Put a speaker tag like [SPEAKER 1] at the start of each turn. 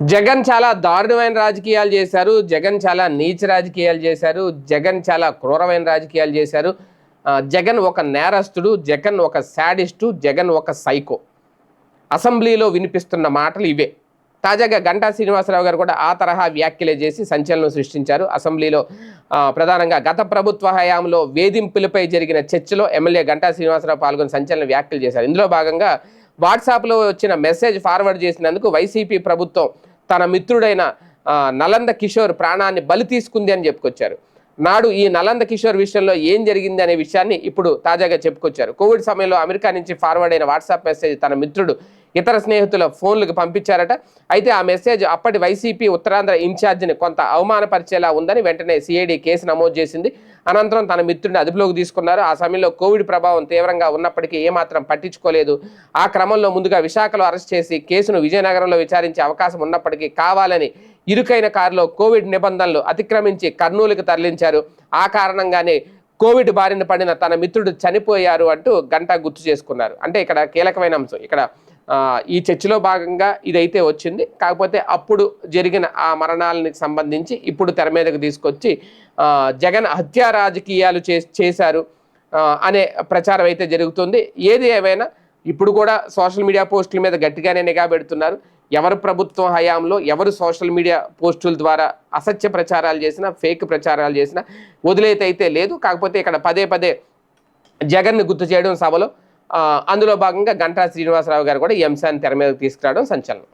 [SPEAKER 1] జగన్ చాలా దారుణమైన రాజకీయాలు చేశారు. జగన్ చాలా నీచ రాజకీయాలు చేశారు. జగన్ చాలా క్రూరమైన రాజకీయాలు చేశారు. జగన్ ఒక నేరస్తుడు జగన్ ఒక శాడిస్టు జగన్ ఒక సైకో. అసెంబ్లీలో వినిపిస్తున్న మాటలు ఇవే. తాజాగా గంటా శ్రీనివాసరావు గారు కూడా ఆ తరహా వ్యాఖ్యలే చేసి సంచలనం సృష్టించారు. అసెంబ్లీలో ప్రధానంగా గత ప్రభుత్వ హయాంలో వేధింపులపై జరిగిన చర్చలో ఎమ్మెల్యే గంటా శ్రీనివాసరావు పాల్గొని సంచలన వ్యాఖ్యలు చేశారు. ఇందులో భాగంగా వాట్సాప్లో వచ్చిన మెసేజ్ ఫార్వర్డ్ చేసినందుకు వైసీపీ ప్రభుత్వం తన మిత్రుడైన నలంద కిషోర్ ప్రాణాన్ని బలి తీసుకుంది అని చెప్పుకొచ్చారు. నాడు ఈ నలంద కిషోర్ విషయంలో ఏం జరిగింది అనే విషయాన్ని ఇప్పుడు తాజాగా చెప్పుకొచ్చారు. కోవిడ్ సమయంలో అమెరికా నుంచి ఫార్వర్డ్ అయిన వాట్సాప్ మెసేజ్ తన మిత్రుడు ఇతర స్నేహితుల ఫోన్లకు పంపించారట. అయితే ఆ మెసేజ్ అప్పటి వైసీపీ ఉత్తరాంధ్ర ఇన్ఛార్జిని కొంత అవమానపరిచేలా ఉందని వెంటనే సిఐడి కేసు నమోదు చేసింది. అనంతరం తన మిత్రుడిని అదుపులోకి తీసుకున్నారు. ఆ సమయంలో కోవిడ్ ప్రభావం తీవ్రంగా ఉన్నప్పటికీ ఏమాత్రం పట్టించుకోలేదు. ఆ క్రమంలో ముందుగా విశాఖలో అరెస్ట్ చేసి కేసును విజయనగరంలో విచారించే అవకాశం ఉన్నప్పటికీ కావాలని ఇరుకైన కారులో కోవిడ్ నిబంధనలు అతిక్రమించి కర్నూలుకు తరలించారు. ఆ కారణంగానే కోవిడ్ బారిన పడిన తన మిత్రుడు చనిపోయారు అంటూ గంట గుర్తు చేసుకున్నారు. అంటే ఇక్కడ కీలకమైన అంశం. ఇక్కడ ఈ చర్చలో భాగంగా ఇదైతే వచ్చింది. కాకపోతే అప్పుడు జరిగిన ఆ మరణాలకు సంబంధించి ఇప్పుడు తెర మీదకు తీసుకొచ్చి జగన్ హత్యా రాజకీయాలు చే చేశారు అనే ప్రచారం అయితే జరుగుతుంది. ఏది ఏమైనా ఇప్పుడు కూడా సోషల్ మీడియా పోస్టుల మీద గట్టిగానే నిఘా పెడుతున్నారు. ఎవరు ప్రభుత్వం హయాంలో ఎవరు సోషల్ మీడియా పోస్టుల ద్వారా అసత్య ప్రచారాలు చేసినా ఫేక్ ప్రచారాలు చేసినా వదిలేత అయితే లేదు. కాకపోతే ఇక్కడ పదే పదే జగన్ను గుర్తు చేయడం సభలో అందులో భాగంగా గంటా శ్రీనివాసరావు గారు కూడా ఈ అంశాన్ని తెర మీదకి తీసుకురావడం సంచలనం.